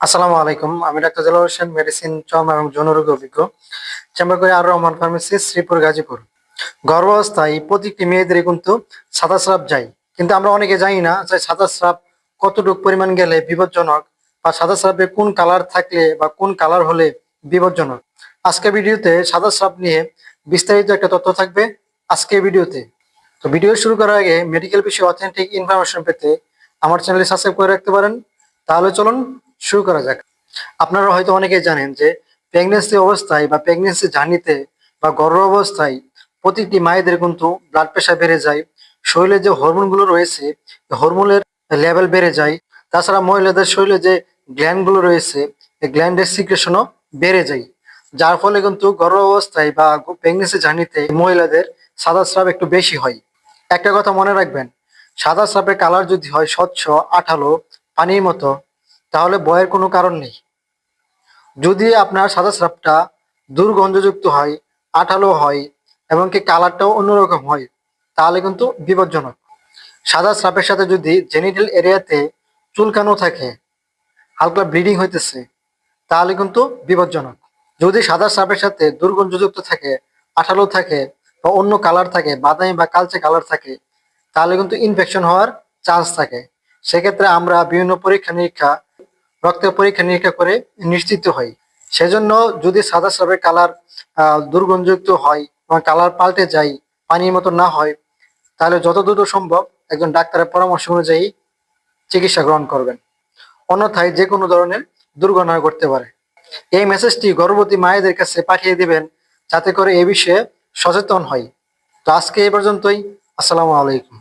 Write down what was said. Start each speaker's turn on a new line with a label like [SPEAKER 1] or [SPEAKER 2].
[SPEAKER 1] আসসালামু আলাইকুম। আমি ডাক্তার জালাল হোসেন মেডিসিন চম এবং যৌনরোগ অভিজ্ঞ। চেম্বার করে আর রহমান ফার্মেসি শ্রীপুর, গাজীপুর। গর্ভাবস্থায় প্রতিটি মেয়েদের কিন্তু সাদা স্রাব যায়। কিন্তু আমরা অনেকে জানি না যে সাদা স্রাব কতটুকু পরিমাণ গেলে বিপজ্জনক বা সাদা স্রাবে কোন কালার থাকলে বা কোন কালার হলে বিপজ্জনক। আজকে ভিডিওতে সাদা স্রাব নিয়ে বিস্তারিত একটা তথ্য থাকবে আজকে ভিডিওতে। তো ভিডিও শুরু করার আগে মেডিকেল বিষয়ে অথেন্টিক ইনফরমেশন পেতে আমার চ্যানেলটি সাবস্ক্রাইব করে রাখতে পারেন। তাহলে চলুন শুরু করা যাক। আপনারা হয়তো অনেকেই জানেন যে প্রেগনেন্সি অবস্থায় বা প্রেগনেন্সি জার্নিতে বা গর্ভ অবস্থায় প্রতিটি মায়েদের কিন্তু ব্লাড প্রেশার বেড়ে যায়। শরীরে যে হরমোনগুলো রয়েছে হরমোনের লেভেল বেড়ে যায়। তাছাড়া মহিলাদের শরীরে যে গ্ল্যান্ডগুলো রয়েছে এই গ্ল্যান্ডের সিক্রেশনও বেড়ে যায়। যার ফলে কিন্তু গর্ভ অবস্থায় বা প্রেগনেন্সি জার্নিতে মহিলাদের সাদা স্রাব একটু বেশি হয়। একটা কথা মনে রাখবেন, সাদা স্রাবের কালার যদি হয় স্বচ্ছ, আঠালো, পানির মতো তাহলে ভয়ের কোনো কারণ নেই। যদি আপনার সাদা স্রাবটা দুর্গন্ধযুক্ত হয়, আঠালো হয়, এবং কি কালারটাও অন্যরকম হয়, তাহলে কিন্তু বিপজ্জনক। সাদা স্রাবের সাথে যদি জেনিটাল এরিয়াতে চুলকানো থাকে, হালকা ব্লিডিং হইতেছে, তাহলে কিন্তু বিপজ্জনক। যদি সাদা স্রাবের সাথে দুর্গন্ধযুক্ত থাকে, আঠালো থাকে, বা অন্য কালার থাকে, বাদামি বা কালচে কালার থাকে, তাহলে কিন্তু ইনফেকশন হওয়ার চান্স থাকে। সেক্ষেত্রে আমরা বিভিন্ন পরীক্ষা নিরীক্ষা রক্তের পরীক্ষা নিরীক্ষা করে নিশ্চিত হয়। সেজন্য যদি সাদা স্রাবের কালার দুর্গন্ধযুক্ত হয় বা কালার পাল্টে যায়, পানির মতো না হয়, তাহলে যত দ্রুত সম্ভব একজন ডাক্তারের পরামর্শ অনুযায়ী চিকিৎসা গ্রহণ করবেন। অন্যথায় যে কোনো ধরনের দুর্ঘটনা ঘটতে পারে। এই মেসেজটি গর্ভবতী মায়েদের কাছে পাঠিয়ে দিবেন যাতে করে এ বিষয়ে সচেতন হয়। তো আজকে এই পর্যন্তই। আসসালামু আলাইকুম।